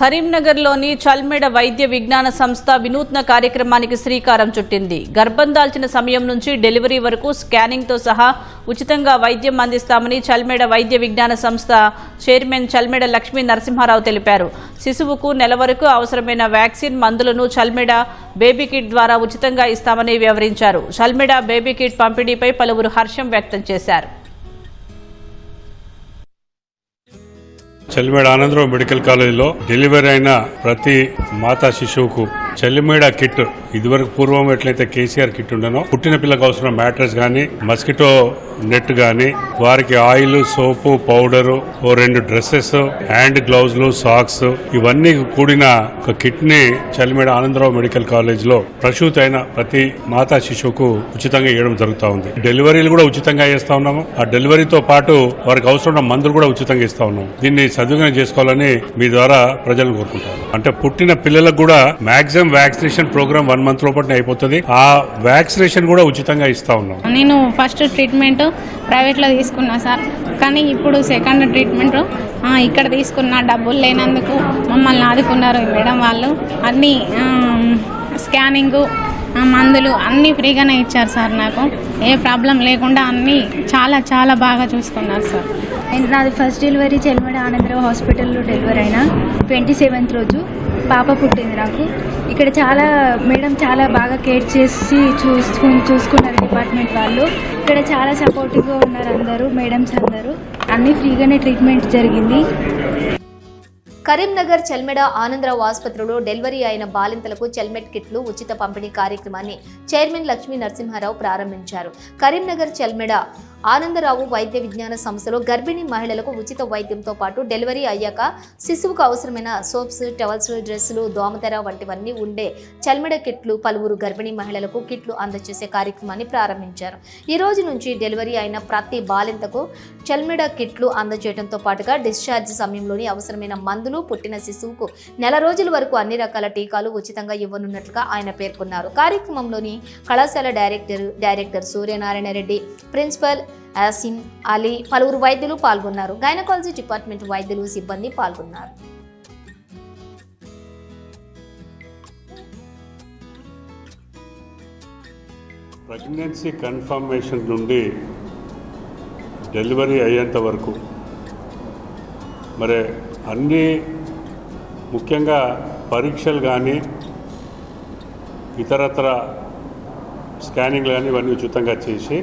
కరీంనగర్లోని చల్మెడ వైద్య విజ్ఞాన సంస్థ వినూత్న కార్యక్రమానికి శ్రీకారం చుట్టింది. గర్భం దాల్చిన సమయం నుంచి డెలివరీ వరకు స్కానింగ్తో సహా ఉచితంగా వైద్యం అందిస్తామని చల్మెడ వైద్య విజ్ఞాన సంస్థ చైర్మన్ చల్మెడ లక్ష్మీ నరసింహారావు తెలిపారు. శిశువుకు నెల వరకు అవసరమైన వ్యాక్సిన్ మందులను చల్మెడ బేబీ కిట్ ద్వారా ఉచితంగా ఇస్తామని వివరించారు. చల్మెడ బేబీ కిట్ పంపిణీపై పలువురు హర్షం వ్యక్తం చేశారు. చల్లిమేడ ఆనందరావు మెడికల్ కాలేజీలో డెలివరీ అయిన ప్రతి మాతా శిశువుకు చల్లిమేడ కిట్ ఇదివరకు పూర్వం ఎట్లయితే కేసీఆర్ కిట్ ఉండనో పుట్టిన పిల్లకు అవసరం మ్యాట్రెస్ గానీ మస్కిటో నెట్ గానీ వారికి ఆయిల్ సోపు పౌడరు ఓ రెండు డ్రెస్సెస్ హ్యాండ్ గ్లౌజులు సాక్స్ ఇవన్నీ కూడిన ఒక కిట్ని చల్లిమేడ ఆనందరావు మెడికల్ కాలేజ్లో ప్రసూతి అయిన ప్రతి మాతా శిశువుకు ఉచితంగా ఇవ్వడం జరుగుతూ ఉంది. డెలివరీలు కూడా ఉచితంగా చేస్తా ఉన్నాము. ఆ డెలివరీతో పాటు వారికి అవసరమైన మందులు కూడా ఉచితంగా ఇస్తా ఉన్నాము. దీన్ని సద్వినియోగం చేసుకోవాలని మీ ద్వారా ప్రజలను కోరుకుంటాను. అంటే పుట్టిన పిల్లలకు కూడా maximum vaccination program one month లోపల అయిపోతుంది. ఆ వ్యాక్సినేషన్ కూడా ఉచితంగా ఇస్తా ఉన్నాం. నేను ఫస్ట్ ట్రీట్మెంట్ ప్రైవేట్లో తీసుకున్నా సార్. కానీ ఇప్పుడు సెకండ్ ట్రీట్మెంట్ ఆ, ఇక్కడ తీసుకున్న డబ్బులు లేనందుకు మమ్మల్ని ఆదుకున్నారు మేడం వాళ్ళు. అన్నీ స్కానింగు మందులు అన్నీ ఫ్రీగానే ఇచ్చారు సార్ నాకు. ఏ ప్రాబ్లం లేకుండా అన్నీ చాలా చాలా బాగా చూసుకున్నారు సార్. నాది ఫస్ట్ డెలివరీ చెల్మడ ఆనందరావు హాస్పిటల్లో డెలివరీ అయినా ట్వంటీ సెవెంత్ రోజు. పాప పుట్టింది నాకు. ఇక్కడ చాలా మేడం చాలా బాగా కేర్ చేసి చూసుకు చూసుకున్నారు డిపార్ట్మెంట్ వాళ్ళు. ఇక్కడ చాలా సపోర్టివ్గా ఉన్నారు అందరూ మేడమ్స్ అందరూ. అన్నీ ఫ్రీగానే ట్రీట్మెంట్ జరిగింది. కరీంనగర్ చెల్మెడ ఆనందరావు ఆసుపత్రిలో డెలివరీ అయిన బాలింతలకు చెల్మెట్ కిట్లు ఉచిత పంపిణీ కార్యక్రమాన్ని చైర్మన్ లక్ష్మీ నరసింహారావు ప్రారంభించారు. కరీంనగర్ చెల్మెడ ఆనందరావు వైద్య విజ్ఞాన సంస్థలో గర్భిణీ మహిళలకు ఉచిత వైద్యంతో పాటు డెలివరీ అయ్యాక శిశువుకు అవసరమైన సోప్స్ టవల్స్ డ్రెస్సులు దోమతెర వంటివన్నీ ఉండే చల్మెడ కిట్లు పలువురు గర్భిణీ మహిళలకు కిట్లు అందజేసే కార్యక్రమాన్ని ప్రారంభించారు. ఈ రోజు నుంచి డెలివరీ అయిన ప్రతి బాలింతకు చల్మెడ కిట్లు అందజేయడంతో పాటుగా డిశ్చార్జ్ సమయంలోని అవసరమైన మందులు పుట్టిన శిశువుకు నెల రోజుల వరకు అన్ని రకాల టీకాలు ఉచితంగా ఇవ్వనున్నట్లుగా ఆయన పేర్కొన్నారు. కార్యక్రమంలోని కళాశాల director director Suryanarayana Reddy principal Yasin Ali పలువురు వైద్యులు పాల్గొన్నారు. గైనకాలజీ డిపార్ట్మెంట్ వైద్యులు సిబ్బంది పాల్గొన్నారు. ప్రెగ్నెన్సీ కన్ఫర్మేషన్ నుండి డెలివరీ అయ్యేంత వరకు మరి అన్ని ముఖ్యంగా పరీక్షలు కానీ ఇతరత్ర స్కానింగ్లు కానీ ఇవన్నీ ఉచితంగా చేసి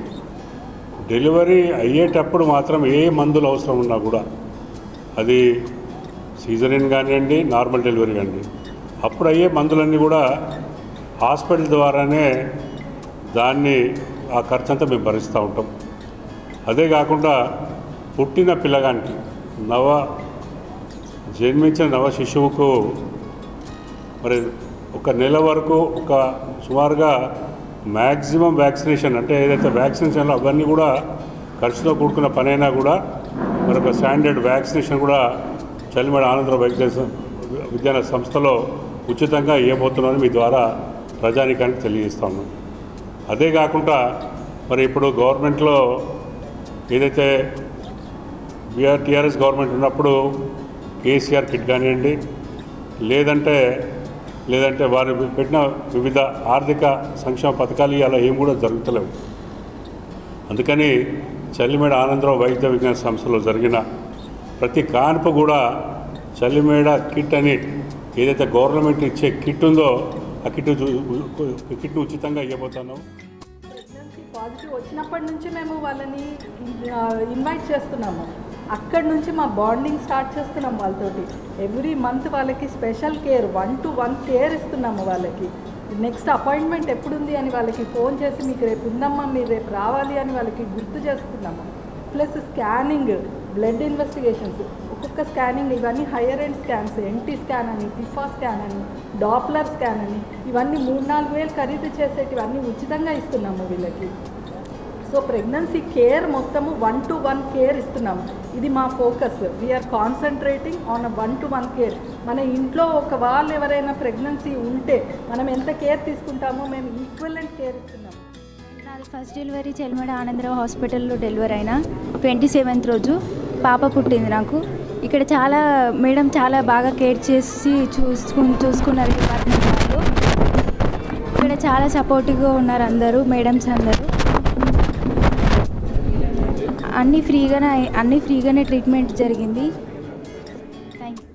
డెలివరీ అయ్యేటప్పుడు మాత్రం ఏ మందులు అవసరం ఉన్నా కూడా అది సీజరిన్ కానివ్వండి నార్మల్ డెలివరీ కానివ్వండి. అప్పుడు అయ్యే మందులన్నీ కూడా హాస్పిటల్ ద్వారానే దాన్ని ఆ ఖర్చు అంతా మేము భరిస్తూ ఉంటాం. అదే కాకుండా పుట్టిన పిల్లగానికి నవ జన్మించిన నవ శిశువుకు మరి ఒక నెల వరకు ఒక సుమారుగా మ్యాక్సిమం వ్యాక్సినేషన్ అంటే ఏదైతే వ్యాక్సినేషన్లో అవన్నీ కూడా ఖర్చుతో కూడుకున్న పనైనా కూడా మరి ఒక స్టాండర్డ్ వ్యాక్సినేషన్ కూడా చలిమేడ ఆనందరావు వైద్య స- విజ్ఞాన సంస్థలో ఉచితంగా ఇవ్వబోతున్నామని మీ ద్వారా ప్రజానికానికి తెలియజేస్తాము అదే కాకుండా మరి ఇప్పుడు గవర్నమెంట్లో ఏదైతే బీఆర్ టీఆర్ఎస్ గవర్నమెంట్ ఉన్నప్పుడు కేసీఆర్ కిట్ కానివ్వండి లేదంటే లేదంటే వారు పెట్టిన వివిధ ఆర్థిక సంక్షేమ పథకాలు అలా ఏం కూడా జరుగుతలేవు. అందుకని చల్లిమేడ ఆనందరావు వైద్య విజ్ఞాన సంస్థలో జరిగిన ప్రతి కాన్పు కూడా చల్లిమేడ కిట్ అని ఏదైతే గవర్నమెంట్ ఇచ్చే కిట్ ఉందో ఆ కిట్ కిట్ ఉచితంగా ఇవ్వబోతున్నాం. ప్రెగ్నెన్సీ పాజిటివ్ వచ్చినప్పటి నుంచి మేము వాళ్ళని ఇన్వైట్ చేస్తున్నాము. అక్కడి నుంచి మా బాండింగ్ స్టార్ట్ చేస్తున్నాం వాళ్ళతోటి. ఎవ్రీ మంత్ వాళ్ళకి special care one to one care ఇస్తున్నాము వాళ్ళకి. నెక్స్ట్ అపాయింట్మెంట్ ఎప్పుడుంది అని వాళ్ళకి ఫోన్ చేసి మీకు రేపు ఉందమ్మా మీరు రేపు రావాలి అని వాళ్ళకి గుర్తు చేస్తున్నాము. ప్లస్ స్కానింగ్ బ్లడ్ ఇన్వెస్టిగేషన్స్ ఒక్కొక్క స్కానింగ్ ఇవన్నీ higher end scans NT scan అని టిఫా స్కాన్ అని డాప్లర్ స్కాన్ అని ఇవన్నీ మూడు నాలుగు వేలు ఖరీదు చేసేటివన్నీ ఉచితంగా ఇస్తున్నాము వీళ్ళకి. సో ప్రెగ్నెన్సీ కేర్ మొత్తము వన్ టు వన్ కేర్ ఇస్తున్నాము ఇది మా focus we are concentrating on one to one care మన ఇంట్లో ఒక వాళ్ళు ఎవరైనా ప్రెగ్నెన్సీ ఉంటే మనం ఎంత కేర్ తీసుకుంటామో మేము ఈక్వలెంట్ కేర్ ఇస్తున్నాము నాది ఫస్ట్ డెలివరీ చెల్మడ ఆనందరావు హాస్పిటల్లో డెలివరీ అయినా. ట్వంటీ సెవెంత్ రోజు పాప పుట్టింది నాకు. ఇక్కడ చాలా మేడం చాలా బాగా కేర్ చేసి చూసుకు చూసుకున్నారు డిపార్ట్మెంట్ వాళ్ళు. ఇక్కడ చాలా సపోర్టివ్గా ఉన్నారు అందరూ మేడమ్స్ అందరూ. అన్నీ ఫ్రీగానే అన్నీ ఫ్రీగానే ట్రీట్మెంట్ జరిగింది. థ్యాంక్ యూ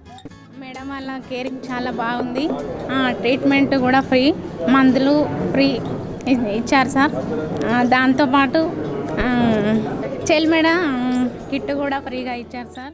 మేడం వాళ్ళ కేరింగ్ చాలా బాగుంది. ట్రీట్మెంట్ కూడా ఫ్రీ. మందులు ఫ్రీ ఇచ్చారు సార్. దాంతోపాటు చెల్మెడ కిట్ కూడా ఫ్రీగా ఇచ్చారు సార్.